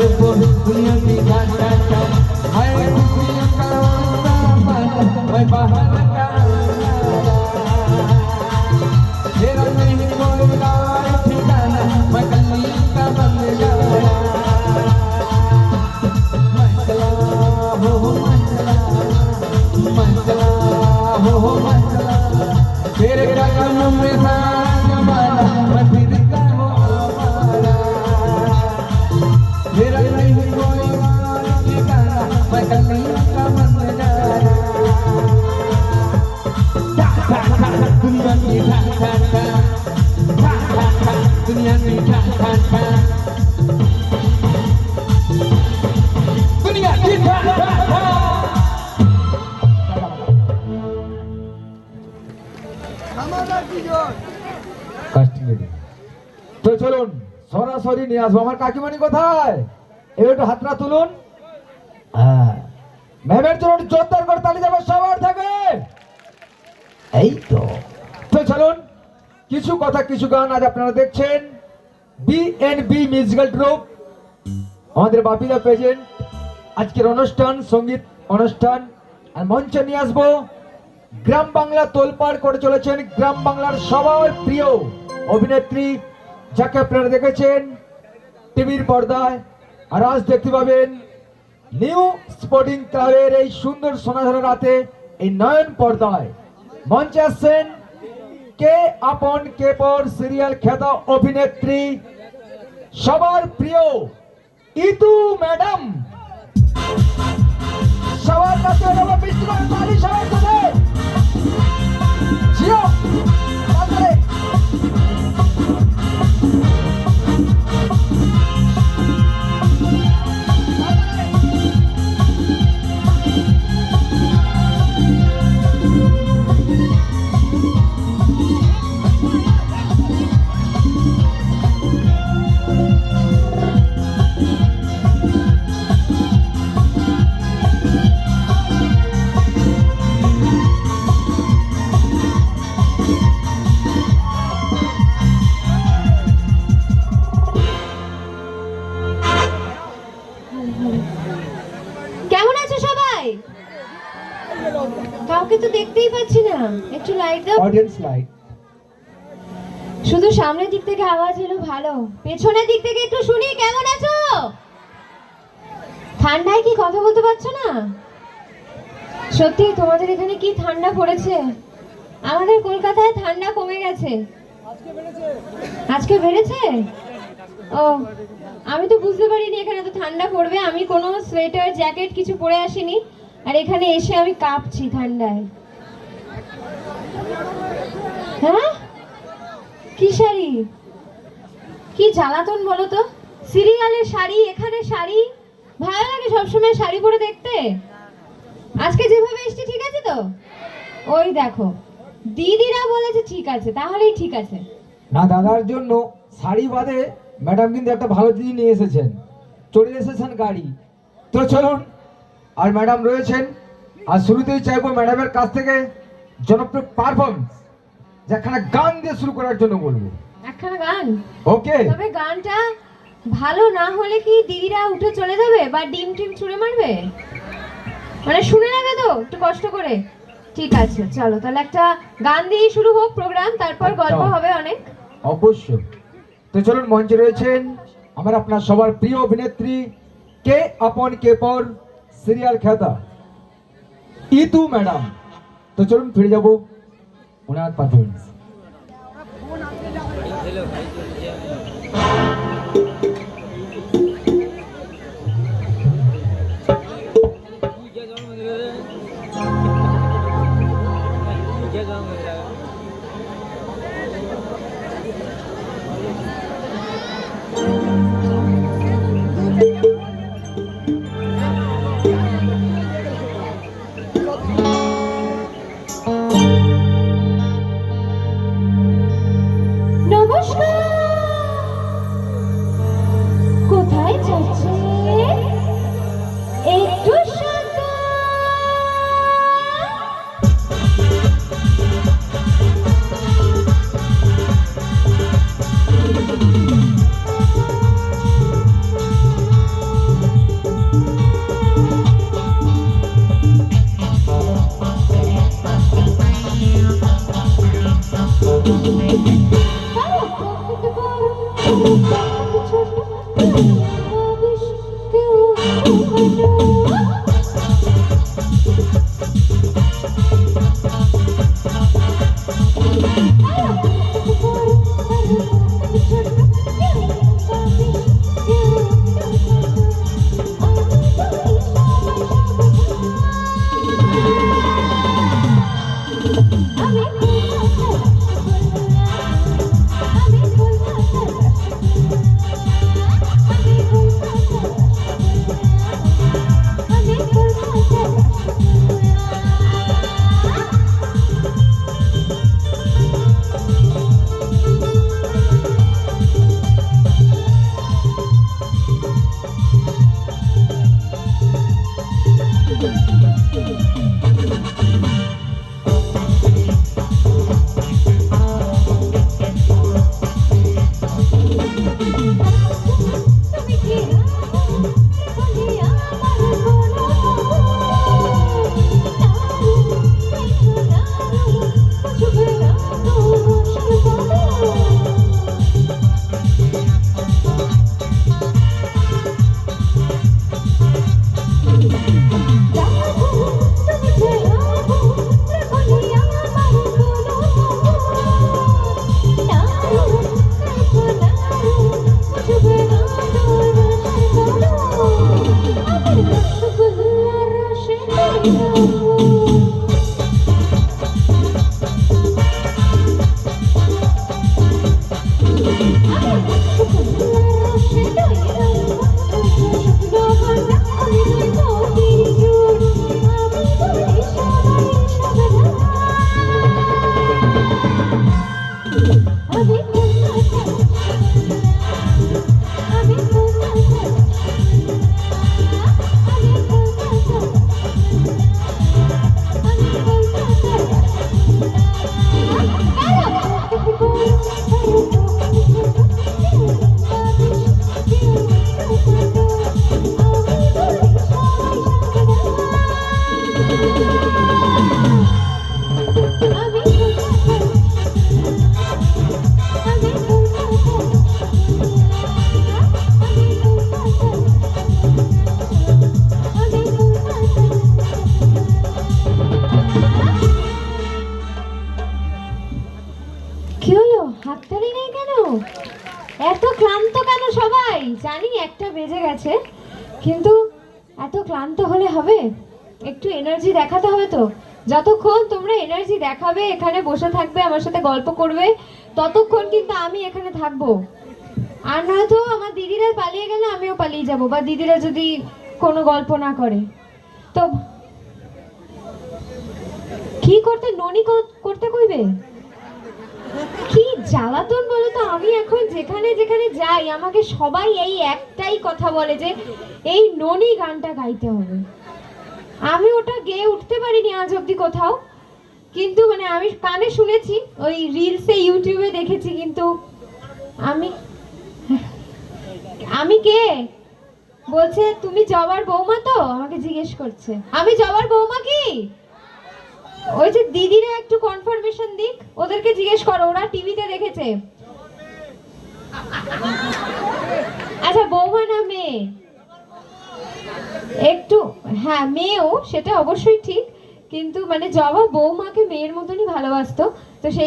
मैं তো চলুন, সরাসরি নিয়ে আসব। আমার কাকিমানি কোথায়? এবার একটু হাতটা তুলুন। হ্যাঁ। ম্যামের একটু জোরদার করে তালি যাবে সবার থেকে। এই তো। তো চলুন, কিছু কথা, কিছু গান আজ আপনারা দেখছেন। বিএনবি মিউজিক্যাল গ্রুপ আমাদের বাপিদা প্রেজেন্ট আজকের অনুষ্ঠান, সংগীত অনুষ্ঠান, আর মঞ্চে নিয়ে আসব। গ্রাম বাংলা তোলপাড় করে চলেছেন গ্রাম বাংলার সবার প্রিয় অভিনেত্রী, যাকে আপনারা দেখেছেন টিভির পর্দায়। আর আজ দেখতে পাবেন নিউ স্পোর্টিং ক্লাবের এই সুন্দর সোনাঝারা রাতে, এই নয়ন পর্দায়। মঞ্চে আসছেন কে আপন, কে পর সিরিয়াল খ্যাত অভিনেত্রী, সবার প্রিয় ইতু ম্যাডাম। সবার কাছে বৃষ্টি করে তালি। সবার সাথে একটু লাইট দাও। অডিয়েন্স লাইট শুধু সামনের দিক থেকে আওয়াজ এলো ভালো। পেছনের দিক থেকে একটু শুনি কেমন আছো? ঠান্ডায় কি কথা বলতে পারছ না? সত্যি তোমাদের এখানে কি ঠান্ডা পড়েছে? আমাদের কলকাতায় ঠান্ডা কমে গেছে। আজকে বেড়েছে? ও আমি তো বুঝতে পারিনি এখানে তো ঠান্ডা পড়বে। আমি কোনো সোয়েটার জ্যাকেট কিছু পরে আসিনি। আর এখানে এসে আমি কাঁপছি ঠান্ডায়। হ্যাঁ? কি শাড়ি? কি জ্বালাতন বলো তো? সিরিয়ালের শাড়ি, এখানে শাড়ি? ভালো লাগে সবসময় শাড়ি পরে দেখতে? আজকে যেভাবে এসছি, ঠিক আছে তো? ওই দেখো, দিদিরা বলেছে ঠিক আছে, তাহলেই ঠিক আছে। না, দাদার জন্য শাড়ি বাদে ম্যাডাম কিন্তু একটা ভালো জিনিস নিয়ে এসেছেন। চলে এসেছেন গাড়ি। তো চলুন, আর ম্যাডাম রয়েছেন, আর শুরুতেই চাইব ম্যাডামের কাছ থেকে জনপ্রিয় পারফরমেন্স যেখানে গান দিয়ে শুরু করার জন্য বলব। একখানা গান? ওকে। তবে গানটা ভালো না হলে কি দিদিরা উঠে চলে যাবে বা ডিম টিম ছুঁড়ে মারবে? মানে শুনে নেবে তো একটু কষ্ট করে। ঠিক আছে চলো তাহলে একটা গান দিয়েই শুরু হোক প্রোগ্রাম তারপর গল্প হবে অনেক। অবশ্যই। তো চলুন মঞ্চে রয়েছেন আমার আপনার সবার প্রিয় অভিনেত্রী কে আপন কে পর সিরিয়াল খ্যাতা ইতু ম্যাডাম। তো চলুন ফিরে যাব ওনার performance হাততালি নেই কেন? এত ক্লান্ত কেন সবাই? জানি একটা বেজে গেছে, কিন্তু এত ক্লান্ত হলে হবে? একটু এনার্জি দেখাতে হবে তো। যতক্ষণ তোমরা এনার্জি দেখাবে, এখানে বসে থাকবে, আমার সাথে গল্প করবে, ততক্ষণ কিন্তু আমি এখানে থাকব। আর নয়তো আমার দিদিরা পালিয়ে গেলে আমিও পালিয়ে যাব, বা দিদিরা যদি কোনো গল্প না করে। তো কি করতে, ননি কর- করতে কইবে? কি জ্বালাতন বলো তো? আমি এখন যেখানে যেখানে যাই, আমাকে সবাই এই একটাই কথা বলে যে, এই ননি গানটা গাইতে হবে। আমি ওটা গেয়ে উঠতে পারিনি আজ অব্দি কোথাও। কিন্তু মানে আমি কানে শুনেছি, ওই রিলসে ইউটিউবে দেখেছি, কিন্তু আমি আমি কে? বলছে, তুমি জবার বৌমা তো? আমাকে জিজ্ঞেস করছে। আমি জবার বৌমা কি? ওই যে দিদিরা একটু কনফার্মেশন দিক, ওদেরকে জিজ্ঞেস করো, ওরা টিভিতে দেখেছে। আচ্ছা বৌমা না মেয়ে? একটু হ্যাঁ মেয়েও, সেটা অবশ্যই ঠিক, কিন্তু মানে জবা বৌমাকে মেয়ের মতনই ভালোবাসতো, তো সেই